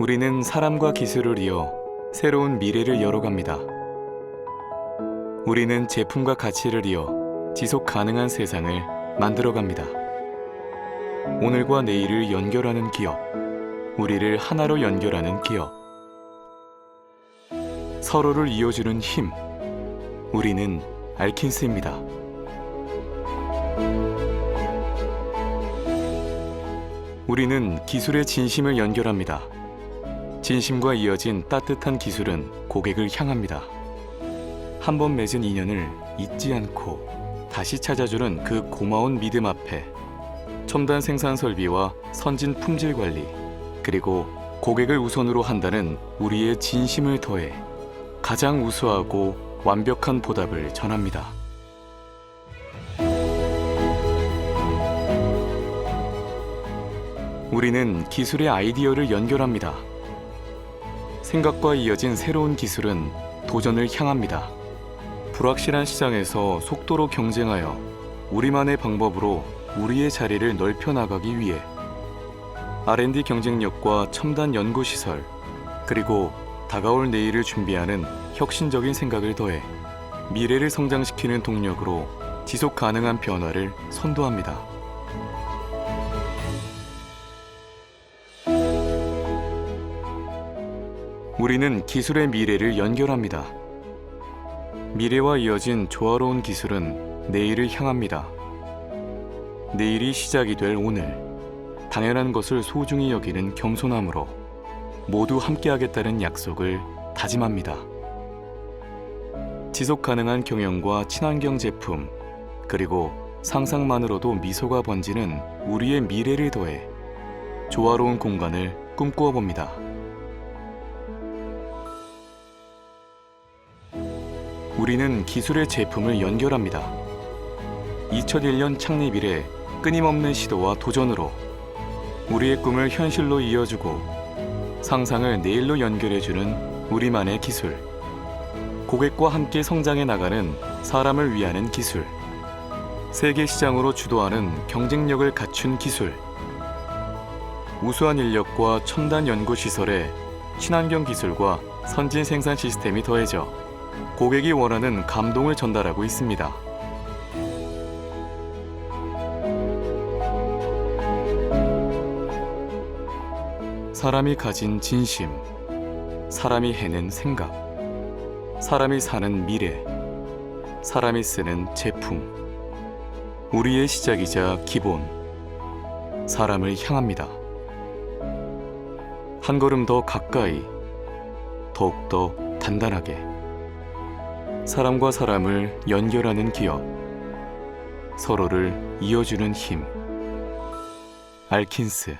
우리는 사람과 기술을 이어 새로운 미래를 열어갑니다. 우리는 제품과 가치를 이어 지속 가능한 세상을 만들어갑니다. 오늘과 내일을 연결하는 기업, 우리를 하나로 연결하는 기업. 서로를 이어주는 힘, 우리는 알킨스입니다. 우리는 기술의 진심을 연결합니다. 진심과 이어진 따뜻한 기술은 고객을 향합니다. 한 번 맺은 인연을 잊지 않고 다시 찾아주는 그 고마운 믿음 앞에 첨단 생산 설비와 선진 품질 관리 그리고 고객을 우선으로 한다는 우리의 진심을 더해 가장 우수하고 완벽한 보답을 전합니다. 우리는 기술의 아이디어를 연결합니다. 생각과 이어진 새로운 기술은 도전을 향합니다. 불확실한 시장에서 속도로 경쟁하여 우리만의 방법으로 우리의 자리를 넓혀 나가기 위해 R&D 경쟁력과 첨단 연구 시설 그리고 다가올 내일을 준비하는 혁신적인 생각을 더해 미래를 성장시키는 동력으로 지속 가능한 변화를 선도합니다. 우리는 기술의 미래를 연결합니다. 미래와 이어진 조화로운 기술은 내일을 향합니다. 내일이 시작이 될 오늘, 당연한 것을 소중히 여기는 겸손함으로 모두 함께하겠다는 약속을 다짐합니다. 지속 가능한 경영과 친환경 제품, 그리고 상상만으로도 미소가 번지는 우리의 미래를 더해 조화로운 공간을 꿈꾸어 봅니다. 우리는 기술의 제품을 연결합니다. 2001년 창립 이래 끊임없는 시도와 도전으로 우리의 꿈을 현실로 이어주고 상상을 내일로 연결해주는 우리만의 기술. 고객과 함께 성장해 나가는 사람을 위하는 기술. 세계 시장으로 주도하는 경쟁력을 갖춘 기술. 우수한 인력과 첨단 연구 시설에 친환경 기술과 선진 생산 시스템이 더해져 고객이 원하는 감동을 전달하고 있습니다. 사람이 가진 진심, 사람이 해낸 생각, 사람이 사는 미래, 사람이 쓰는 제품, 우리의 시작이자 기본, 사람을 향합니다. 한 걸음 더 가까이, 더욱더 단단하게. 사람과 사람을 연결하는 기업, 서로를 이어주는 힘. 알킨스.